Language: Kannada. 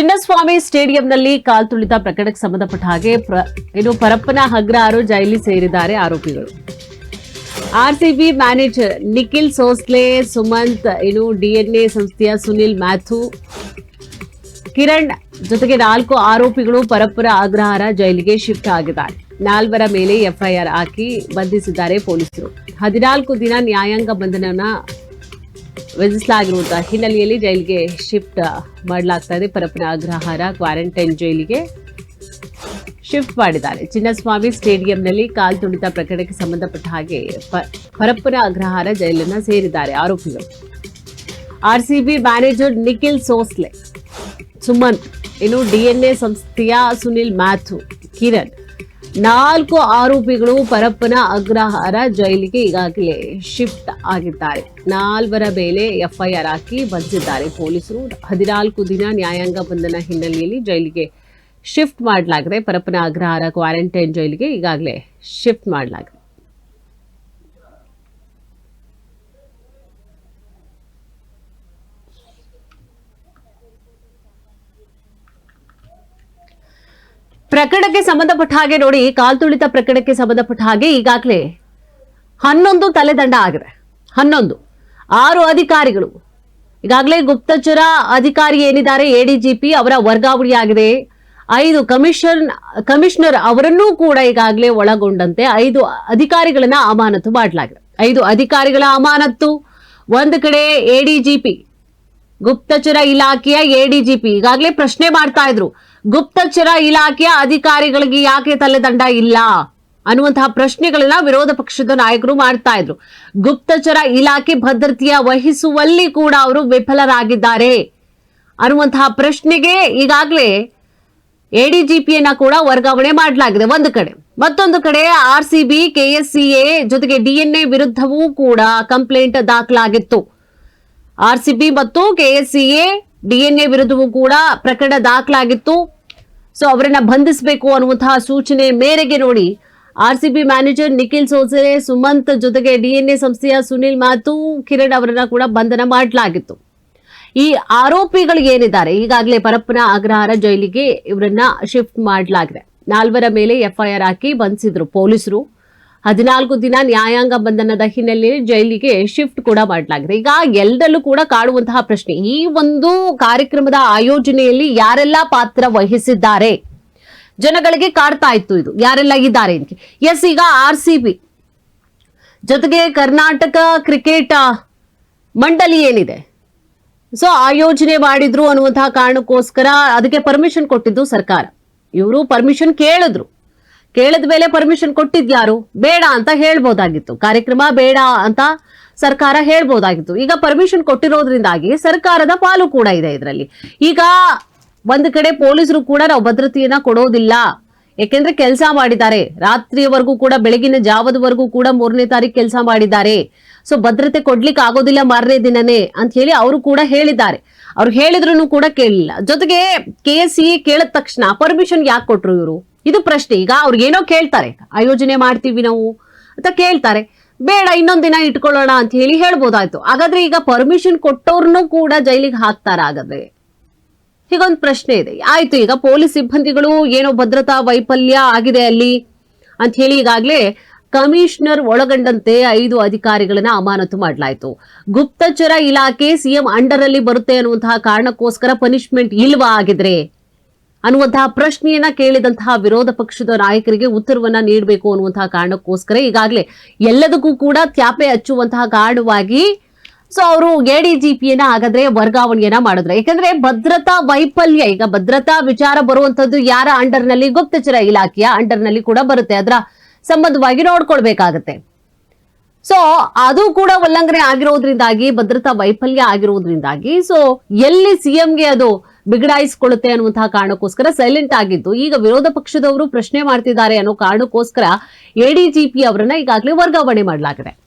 ಚಿನ್ನಸ್ವಾಮಿ ಸ್ಟೇಡಿಯಂನಲ್ಲಿ ಕಾಲ್ತುಳಿತ ಪ್ರಕರಣಕ್ಕೆ ಸಂಬಂಧಪಟ್ಟ ಹಾಗೆ ಏನು ಪರಪ್ಪನ ಹಗ್ರಾರು ಜೈಲಿ ಸೇರಿದ್ದಾರೆ ಆರೋಪಿಗಳು. ಆರ್ಸಿಬಿ ಮ್ಯಾನೇಜರ್ ನಿಖಿಲ್ ಸೋಸ್ಲೆ, ಸುಮಂತ್, ಏನು ಡಿಎನ್ಎ ಸಂಸ್ಥೆಯ ಸುನಿಲ್ ಮ್ಯಾಥು, ಕಿರಣ್ ಜೊತೆಗೆ ನಾಲ್ಕು ಆರೋಪಿಗಳು ಪರಪ್ಪನ ಅಗ್ರಹಾರ ಜೈಲಿಗೆ ಶಿಫ್ಟ್ ಆಗಿದ್ದಾರೆ. ನಾಲ್ವರ ಮೇಲೆ ಎಫ್ಐಆರ್ ಹಾಕಿ ಬಂಧಿಸಿದ್ದಾರೆ ಪೊಲೀಸರು. ಹದಿನಾಲ್ಕು ದಿನ ನ್ಯಾಯಾಂಗ ಬಂಧನನ ವಿಧಿಸಲಾಗಿರುವಂತಹ ಹಿನ್ನೆಲೆಯಲ್ಲಿ ಜೈಲಿಗೆ ಶಿಫ್ಟ್ ಮಾಡಲಾಗ್ತಾ ಇದೆ. ಪರಪ್ಪನ ಅಗ್ರಹಾರ ಕ್ವಾರಂಟೈನ್ ಜೈಲಿಗೆ ಶಿಫ್ಟ್ ಮಾಡಿದ್ದಾರೆ. ಚಿನ್ನಸ್ವಾಮಿ ಸ್ಟೇಡಿಯಂನಲ್ಲಿ ಕಾಲ್ತುಳಿತ ಪ್ರಕರಣಕ್ಕೆ ಸಂಬಂಧಪಟ್ಟ ಹಾಗೆ ಪರಪ್ಪನ ಅಗ್ರಹಾರ ಜೈಲನ್ನು ಸೇರಿದ್ದಾರೆ ಆರೋಪಿಗಳು. ಆರ್ಸಿಬಿ ಮ್ಯಾನೇಜರ್ ನಿಖಿಲ್ ಸೋಸ್ಲೆ ಸುಮಂತ್ ಇನ್ನು ಡಿಎನ್ಎ ಸಂಸ್ಥೆಯ ಸುನಿಲ್ ಮ್ಯಾಥ್ಯೂ ಕಿರಣ್ ನಾಲ್ಕು ಆರೋಪಿಗಳು ಪರಪ್ಪನ ಅಗ್ರಹಾರ ಜೈಲಿಗೆ ಈಗಾಗಲೇ ಶಿಫ್ಟ್ ಆಗಿದ್ದಾರೆ. ನಾಲ್ವರ ಮೇಲೆ ಎಫ್ಐಆರ್ ಹಾಕಿ ಬಂಧಿಸಿದ್ದಾರೆ ಪೊಲೀಸರು ಹದಿನಾಲ್ಕು ದಿನ ನ್ಯಾಯಾಂಗ ಬಂಧನ ಹಿನ್ನೆಲೆಯಲ್ಲಿ ಜೈಲಿಗೆ ಶಿಫ್ಟ್ ಮಾಡಲಾಗಿದೆ. ಪರಪ್ಪನ ಅಗ್ರಹಾರ ಕ್ವಾರಂಟೈನ್ ಜೈಲಿಗೆ ಈಗಾಗಲೇ ಶಿಫ್ಟ್ ಮಾಡಲಾಗಿದೆ. ಪ್ರಕರಣಕ್ಕೆ ಸಂಬಂಧಪಟ್ಟ ಹಾಗೆ ನೋಡಿ ಕಾಲ್ತುಳಿತ ಪ್ರಕರಣಕ್ಕೆ ಸಂಬಂಧಪಟ್ಟ ಹಾಗೆ ಈಗಾಗಲೇ ಹನ್ನೊಂದು ತಲೆದಂಡ ಆಗಿದೆ. ಹನ್ನೊಂದು. ಆರು ಅಧಿಕಾರಿಗಳು. ಈಗಾಗಲೇ ಗುಪ್ತಚರ ಅಧಿಕಾರಿ ಏನಿದ್ದಾರೆ? ಎಡಿಜಿಪಿ ಅವರ ವರ್ಗಾವಣೆ ಆಗಿದೆ. ಐದು ಕಮಿಷನ್, ಕಮಿಷನರ್ ಅವರನ್ನೂ ಕೂಡ ಈಗಾಗಲೇ ಒಳಗೊಂಡಂತೆ ಐದು ಅಧಿಕಾರಿಗಳನ್ನ ಅಮಾನತು ಮಾಡಲಾಗಿದೆ. ಐದು ಅಧಿಕಾರಿಗಳ ಅಮಾನತ್ತು. ಒಂದು ಕಡೆ ಎಡಿಜಿಪಿ ಗುಪ್ತಚರ ಇಲಾಖೆಯ ಎಡಿಜಿಪಿ ಈಗಾಗಲೇ ಪ್ರಶ್ನೆ ಮಾಡ್ತಾ ಇದ್ರು. ಗುಪ್ತಚರ ಇಲಾಖೆಯ ಅಧಿಕಾರಿಗಳಿಗೆ ಯಾಕೆ ತಲೆದಂಡ ಇಲ್ಲ? ಅನ್ನುವಂತಹ ಪ್ರಶ್ನೆಗಳನ್ನ ವಿರೋಧ ಪಕ್ಷದ ನಾಯಕರು ಮಾಡ್ತಾ ಇದ್ರು. ಗುಪ್ತಚರ ಇಲಾಖೆ ಭದ್ರತೆಯ ವಹಿಸುವಲ್ಲಿ ಕೂಡ ಅವರು ವಿಫಲರಾಗಿದ್ದಾರೆ. ಅನ್ನುವಂತಹ ಪ್ರಶ್ನೆಗೆ ಈಗಾಗಲೇ ಎಡಿಜಿಪಿಯನ್ನ ಕೂಡ ವರ್ಗಾವಣೆ ಮಾಡಲಾಗಿದೆ ಒಂದು ಕಡೆ. ಮತ್ತೊಂದು ಕಡೆ ಆರ್ ಸಿ ಬಿ ಕೆಎಸ್ಸಿಎ ಜೊತೆಗೆ ಡಿಎನ್ಎ ವಿರುದ್ಧವೂ ಕೂಡ ಕಂಪ್ಲೇಂಟ್ ದಾಖಲಾಗಿತ್ತು. ಆರ್ಸಿಬಿ ಮತ್ತು ಕೆಎಸ್ಸಿಎ ಡಿಎನ್ಎ ವಿರುದ್ಧವೂ ಕೂಡ ಪ್ರಕರಣ ದಾಖಲಾಗಿತ್ತು. ಸೊ, ಅವರನ್ನ ಬಂಧಿಸಬೇಕು ಅನ್ನುವಂತಹ ಸೂಚನೆ ಮೇರೆಗೆ ನೋಡಿ ಆರ್ಸಿಬಿ ಮ್ಯಾನೇಜರ್ ನಿಖಿಲ್ ಸೋಸರೆ, ಸುಮಂತ್ ಜೊತೆಗೆ ಡಿಎನ್ಎ ಸಂಸ್ಥೆಯ ಸುನಿಲ್ ಮಾತು ಕಿರಣ್ ಅವರನ್ನ ಕೂಡ ಬಂಧನ ಮಾಡಲಾಗಿತ್ತು. ಈ ಆರೋಪಿಗಳು ಏನಿದ್ದಾರೆ? ಈಗಾಗಲೇ ಪರಪ್ಪನ ಅಗ್ರಹಾರ ಜೈಲಿಗೆ ಇವರನ್ನ ಶಿಫ್ಟ್ ಮಾಡಲಾಗಿದೆ. ನಾಲ್ವರ ಮೇಲೆ ಎಫ್ಐಆರ್ ಹಾಕಿ ಬಂಧಿಸಿದ್ರು ಪೊಲೀಸರು. ಹದಿನಾಲ್ಕು ದಿನ ನ್ಯಾಯಾಂಗ ಬಂಧನದ ಹಿನ್ನೆಲೆಯಲ್ಲಿ ಜೈಲಿಗೆ ಶಿಫ್ಟ್ ಕೂಡ ಮಾಡಲಾಗಿದೆ. ಈಗ ಎಲ್ಲರಲ್ಲೂ ಕೂಡ ಕಾಡುವಂತಹ ಪ್ರಶ್ನೆ, ಈ ಒಂದು ಕಾರ್ಯಕ್ರಮದ ಆಯೋಜನೆಯಲ್ಲಿ ಯಾರೆಲ್ಲ ಪಾತ್ರ ವಹಿಸಿದ್ದಾರೆ? ಜನಗಳಿಗೆ ಕಾಡ್ತಾ ಇತ್ತು ಇದು, ಯಾರೆಲ್ಲ ಇದ್ದಾರೆ ಎಸ್, ಈಗ ಆರ್ ಜೊತೆಗೆ ಕರ್ನಾಟಕ ಕ್ರಿಕೆಟ್ ಮಂಡಳಿ ಏನಿದೆ? ಸೊ, ಆಯೋಜನೆ ಮಾಡಿದ್ರು ಅನ್ನುವಂತಹ ಕಾರಣಕ್ಕೋಸ್ಕರ ಅದಕ್ಕೆ ಪರ್ಮಿಷನ್ ಕೊಟ್ಟಿದ್ದು ಸರ್ಕಾರ. ಇವರು ಪರ್ಮಿಷನ್ ಕೇಳಿದ್ರು. ಕೇಳಿದ ಮೇಲೆ ಪರ್ಮಿಷನ್ ಕೊಟ್ಟಿದ್ಯಾರು ಬೇಡ ಅಂತ ಹೇಳ್ಬೋದಾಗಿತ್ತು. ಕಾರ್ಯಕ್ರಮ ಬೇಡ ಅಂತ ಸರ್ಕಾರ ಹೇಳ್ಬೋದಾಗಿತ್ತು. ಈಗ ಪರ್ಮಿಷನ್ ಕೊಟ್ಟಿರೋದ್ರಿಂದಾಗಿ ಸರ್ಕಾರದ ಪಾಲು ಕೂಡ ಇದೆ ಇದರಲ್ಲಿ. ಈಗ ಒಂದು ಕಡೆ ಪೊಲೀಸರು ಕೂಡ ನಾವು ಭದ್ರತೆಯನ್ನ ಕೊಡೋದಿಲ್ಲ. ಯಾಕೆಂದ್ರೆ ಕೆಲಸ ಮಾಡಿದ್ದಾರೆ. ರಾತ್ರಿಯವರೆಗೂ ಕೂಡ, ಬೆಳಗಿನ ಜಾವದವರೆಗೂ ಕೂಡ ಮೂರನೇ ತಾರೀಕು ಕೆಲಸ ಮಾಡಿದ್ದಾರೆ. ಸೊ ಭದ್ರತೆ ಕೊಡ್ಲಿಕ್ಕೆ ಆಗೋದಿಲ್ಲ ಮಾರನೇ ದಿನನೇ ಅಂತ ಹೇಳಿ ಅವರು ಕೂಡ ಹೇಳಿದ್ದಾರೆ. ಅವ್ರು ಹೇಳಿದ್ರು ಕೂಡ ಕೇಳಲಿಲ್ಲ. ಜೊತೆಗೆ ಕೆ ಎಸ್ ಸಿ ಕೇಳಿದ ತಕ್ಷಣ ಪರ್ಮಿಷನ್ ಯಾಕೆ ಕೊಟ್ರು ಇವರು? ಇದು ಪ್ರಶ್ನೆ. ಈಗ ಅವ್ರಿಗೇನೋ ಕೇಳ್ತಾರೆ, ಆಯೋಜನೆ ಮಾಡ್ತೀವಿ ನಾವು ಅಂತ ಕೇಳ್ತಾರೆ. ಬೇಡ, ಇನ್ನೊಂದು ದಿನ ಇಟ್ಕೊಳ್ಳೋಣ ಅಂತ ಹೇಳಿ ಹೇಳ್ಬೋದಾಯ್ತು. ಹಾಗಾದ್ರೆ ಈಗ ಪರ್ಮಿಷನ್ ಕೊಟ್ಟವ್ರನ್ನೂ ಕೂಡ ಜೈಲಿಗೆ ಹಾಕ್ತಾರ ಹಾಗಾದ್ರೆ ಹೀಗೊಂದು ಪ್ರಶ್ನೆ ಇದೆ. ಆಯ್ತು, ಈಗ ಪೊಲೀಸ್ ಸಿಬ್ಬಂದಿಗಳು ಏನೋ ಭದ್ರತಾ ವೈಫಲ್ಯ ಆಗಿದೆ ಅಲ್ಲಿ ಅಂತ ಹೇಳಿ ಈಗಾಗಲೇ ಕಮಿಷನರ್ ಒಳಗೊಂಡಂತೆ ಐದು ಅಧಿಕಾರಿಗಳನ್ನ ಅಮಾನತು ಮಾಡಲಾಯಿತು. ಗುಪ್ತಚರ ಇಲಾಖೆ ಸಿಎಂ ಅಂಡರ್ ಅಲ್ಲಿ ಬರುತ್ತೆ ಅನ್ನುವಂತಹ ಕಾರಣಕ್ಕೋಸ್ಕರ ಪನಿಷ್ಮೆಂಟ್ ಇಲ್ವಾ ಆಗಿದ್ರೆ? ಅನ್ನುವಂತಹ ಪ್ರಶ್ನೆಯನ್ನ ಕೇಳಿದಂತಹ ವಿರೋಧ ಪಕ್ಷದ ನಾಯಕರಿಗೆ ಉತ್ತರವನ್ನ ನೀಡಬೇಕು ಅನ್ನುವಂತಹ ಕಾರಣಕ್ಕೋಸ್ಕರ ಈಗಾಗಲೇ ಎಲ್ಲದಕ್ಕೂ ಕೂಡ ತ್ಯಾಪೆ ಹಚ್ಚುವಂತಹ ಕಾರಣವಾಗಿ ಸೊ ಅವರು ಎಡಿಜಿಪಿಯನ್ನ ಹಾಗಾದ್ರೆ ವರ್ಗಾವಣೆಯನ್ನ ಮಾಡಿದ್ರೆ. ಯಾಕಂದ್ರೆ ಭದ್ರತಾ ವೈಫಲ್ಯ, ಈಗ ಭದ್ರತಾ ವಿಚಾರ ಬರುವಂತದ್ದು ಯಾರ ಅಂಡರ್ನಲ್ಲಿ ಗುಪ್ತಚರ ಇಲಾಖೆಯ ಅಂಡರ್ನಲ್ಲಿ ಕೂಡ ಬರುತ್ತೆ. ಅದರ ಸಂಬಂಧವಾಗಿ ನೋಡ್ಕೊಳ್ಬೇಕಾಗತ್ತೆ. ಸೊ ಅದು ಕೂಡ ಉಲ್ಲಂಘನೆ ಆಗಿರೋದ್ರಿಂದಾಗಿ, ಭದ್ರತಾ ವೈಫಲ್ಯ ಆಗಿರೋದ್ರಿಂದಾಗಿ ಸೊ ಎಲ್ಲಿ ಸಿಎಂಗೆ ಅದು ಬಿಗಡಾಯಿಸ್ಕೊಳ್ಳುತ್ತೆ ಅನ್ನುವಂತಹ ಕಾರಣಕ್ಕೋಸ್ಕರ ಸೈಲೆಂಟ್ ಆಗಿದ್ದು, ಈಗ ವಿರೋಧ ಪಕ್ಷದವರು ಪ್ರಶ್ನೆ ಮಾಡ್ತಿದ್ದಾರೆ ಅನ್ನೋ ಕಾರಣಕ್ಕೋಸ್ಕರ ಎಡಿಜಿಪಿ ಅವರನ್ನ ಈಗಾಗಲೇ ವರ್ಗಾವಣೆ ಮಾಡಲಾಗಿದೆ.